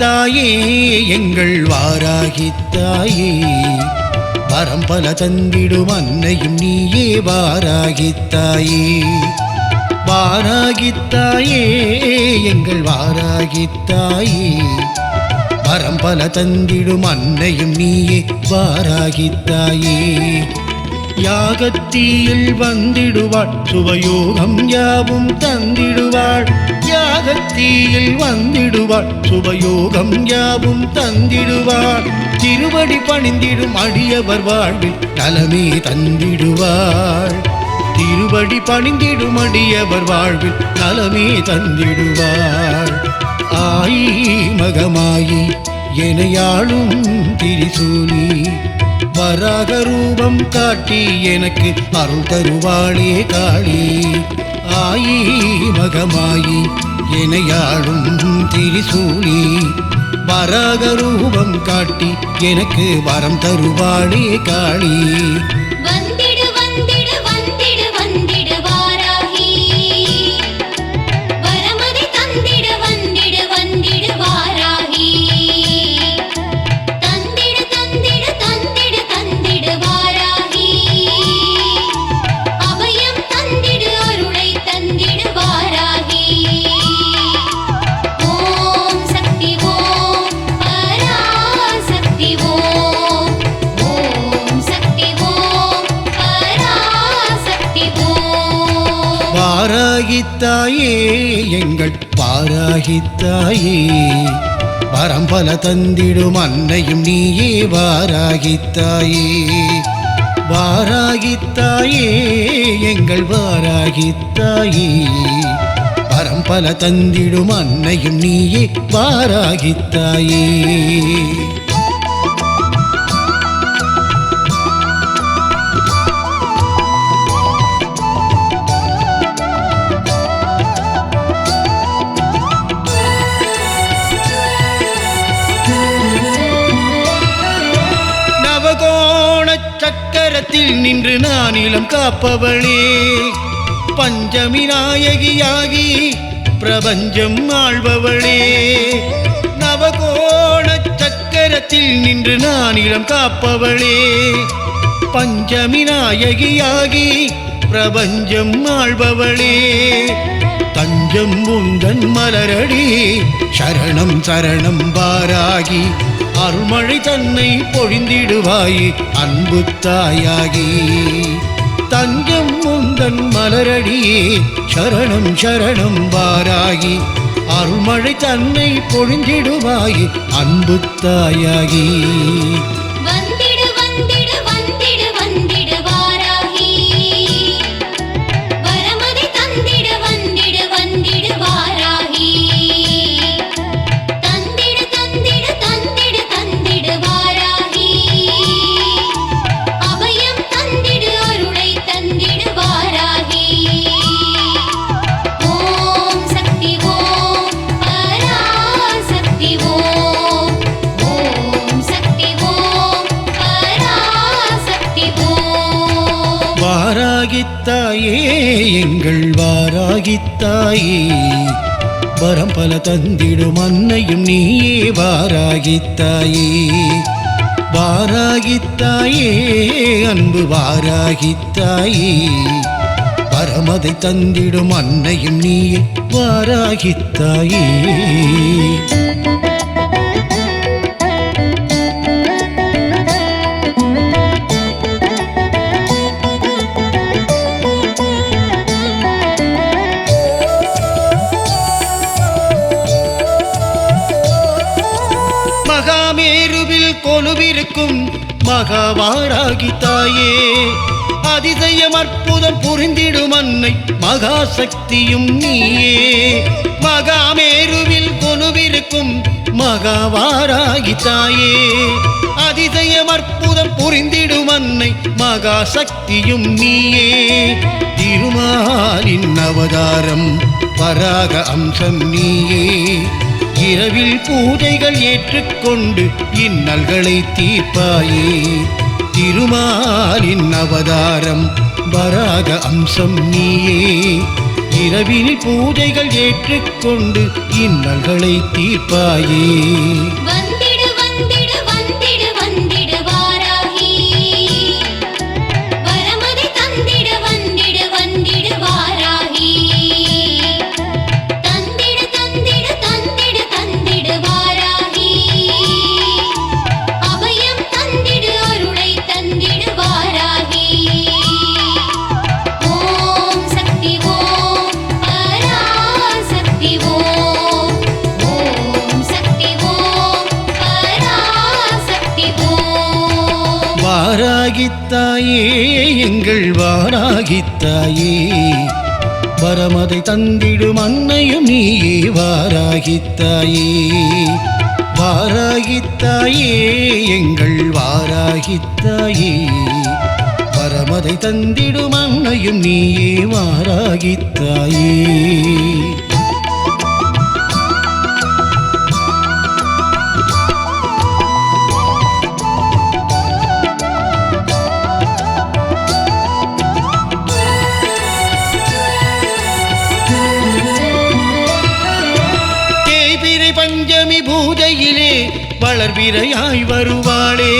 தாயே எங்கள் வாராகித்தாயே வரம் பல தந்திடும் அன்னையும் நீயே வாராகித்தாயே வாராகித்தாயே எங்கள் வாராகித்தாயே வரம் பல தந்திடும் அன்னையும் நீயே வாராகித்தாயே யாகத்தீயில் வந்திடுவாள் சுவயோகம் யாவும் தந்திடுவாள். யா தீயில் வந்திடுவாள். சுபயோகம் யாவும் தந்திடுவாள். திருவடி பணிந்திடும் அடியவர் வாழ்வில் நலமே தந்திடுவாள். திருவடி பணிந்திடும் அடியவர் வாழ்வில் நலமே தந்திடுவாள். ஆயி மகமாயி எனையாளும் திரிசூலி. வராக ரூபம் காட்டி எனக்கு அருள் தருவாளே காளி. ஆயி மகமாயி எனையாளும் திரிசூலி வராக ரூபம் காட்டி எனக்கு வரம் தருவாளே காளி. பாராகித்தாயே எங்கள் பாராகித்தாயே. பரம்பல தந்திடும் அன்னையும் நீயே வாராகித்தாயே. வாராகித்தாயே எங்கள் வாராகித்தாயே. பரம்பல தந்திடும் அன்னையும் நீயே வாராகித்தாயே. சக்கரத்தில் நின்று நானிலம் காப்பவளே. பஞ்சமி நாயகியாகி பிரபஞ்சம் ஆழ்பவளே. நவகோண சக்கரத்தில் நின்று நானிலம் காப்பவளே. பஞ்சமி நாயகியாகி பிரபஞ்சம் ஆழ்பவளே. தஞ்சம் உந்தன் மலரடி சரணம் சரணம் பாராகி அருள்மழை தன்னை பொழிந்திடுவாய் அன்பு தாயாகி. தஞ்சம் முந்தன் மலரடியே சரணம் சரணம் வாராகி. அருள்மழை தன்னை பொழிந்திடுவாய் அன்பு தாயாகி. வாராகித்தாயே எங்கள் வாராகித்தாயே. வரம் பல தந்திடும் அன்னையும் நீயே வாராகித்தாயே. வாராகித்தாயே அன்பு வாராகித்தாயே. பரமதை தந்திடும் அன்னையும் நீயே வாராகித்தாயே. கொலுவிருக்கும் மகாவாராகி தாயே. அதிசயம் அற்புதம் புரிந்திடும் அன்னை மகாசக்தியும் நீயே. மகாமேருவில் கொலுவிருக்கும் மகாவாராகி தாயே. அதிசயம் அற்புதம் புரிந்திடும் அன்னை மகாசக்தியும் நீயே. திருமாலின் அவதாரம் பராக அம்சம் நீயே. இரவில் பூஜைகள் ஏற்றுக்கொண்டு இன்னல்களை தீர்ப்பாயே. திருமாலின் அவதாரம் வராக அம்சம் நீயே. இரவில் பூஜைகள் ஏற்றுக்கொண்டு இன்னல்களை தீர்ப்பாயே. வாராகித்தாயே எங்கள் வாராகித்தாயே. வரமதை தந்திடும் அன்னையும் நீயே வாராகித்தாயே. வாராகித்தாயே எங்கள் வாராகித்தாயே. வரமதை தந்திடும் அன்னையும் நீயே வாராகித்தாயே. பஞ்சமி பூஜையிலே வளர்விரையாய் வருவாளே.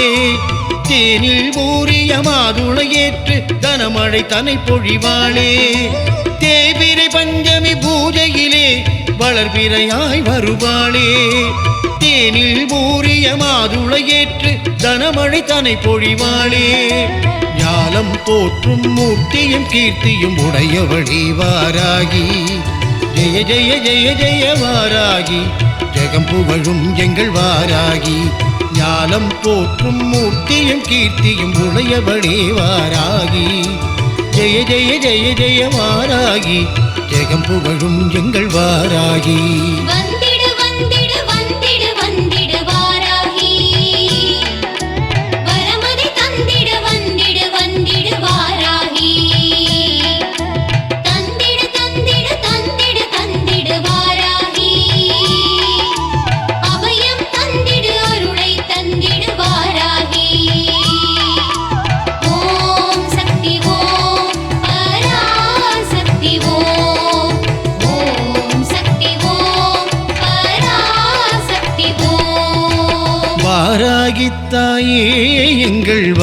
தேனில் ஊறிய மாதுளை ஏற்று கனமழை தனை பொழிவாளே. தேவிரை பஞ்சமி பூஜையிலே வளர்விரையாய் வருவாளே. தேனில் ஊறிய மாதுளை ஏற்று கனமழை தனை பொழிவாளே. ஞாலம் போற்றும் மூர்த்தியும் கீர்த்தியும் உடையவழி வாராகி. ஜெய ஜெய ஜெய ஜெய வாராகி. ஜெகம் புகழும் எங்கள் வாராகி. ஞானம் போற்றும் மூர்த்தியும் கீர்த்தியும் உடையவளே வாராகி. ஜெய ஜெய ஜெய ஜெய வாராகி. ஜெகம் புகழும் எங்கள் வாராகி.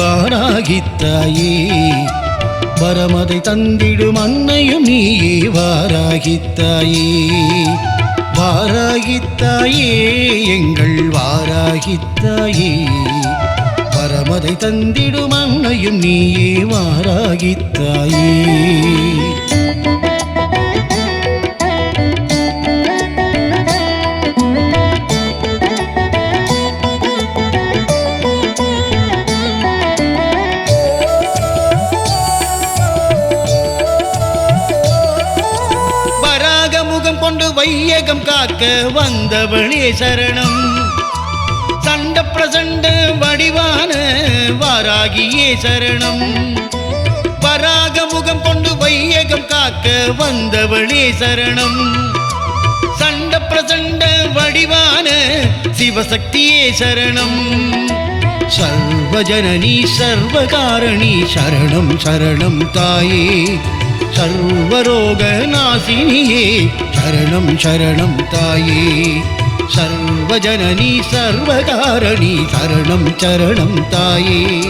வாராகித்தாயே. வரமதை தந்திடும் அன்னையும் நீயே வாராகித்தாயே. வாராகித்தாயே எங்கள் வாராகித்தாயே. வரமதை தந்திடும் அன்னையும் நீயே வாராகித்தாயே. வையகம் காக்க வந்தவளே சரணம். சண்ட பிரசண்ட வடிவான வாராகியே சரணம். வராக முகம் கொண்டு வையகம் காக்க வந்தவளே சரணம். சண்ட பிரசண்ட வடிவான சிவசக்தியே சரணம். சர்வஜனனி சர்வகாரணி சரணம் சரணம் தாயே. சர்வரோக நாசினியே சரணம் சரணம் தாயே. சர்வஜனனி சர்வகாரணி சரணம் சரணம் தாயே.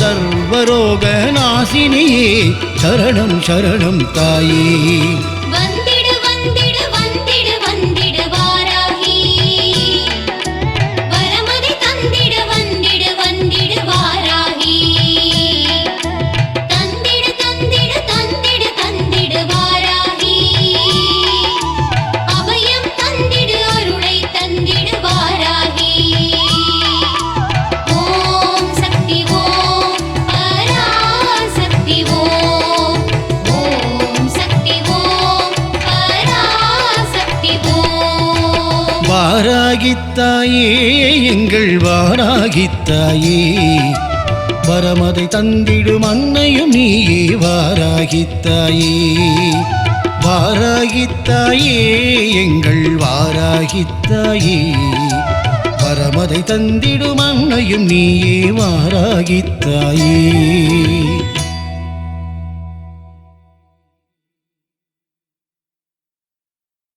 சர்வரோக நாசினியே சரணம் சரணம் தாயே. வாராகித்தாயே எங்கள் வாராகித்தாயே வரமதை தந்திடும் அன்னையும் நீயே வாராகித்தாயே. வாராகித்தாயே எங்கள் வாராகித்தாயே. வரமதை தந்திடும் அன்னையும் நீயே வாராகித்தாயே.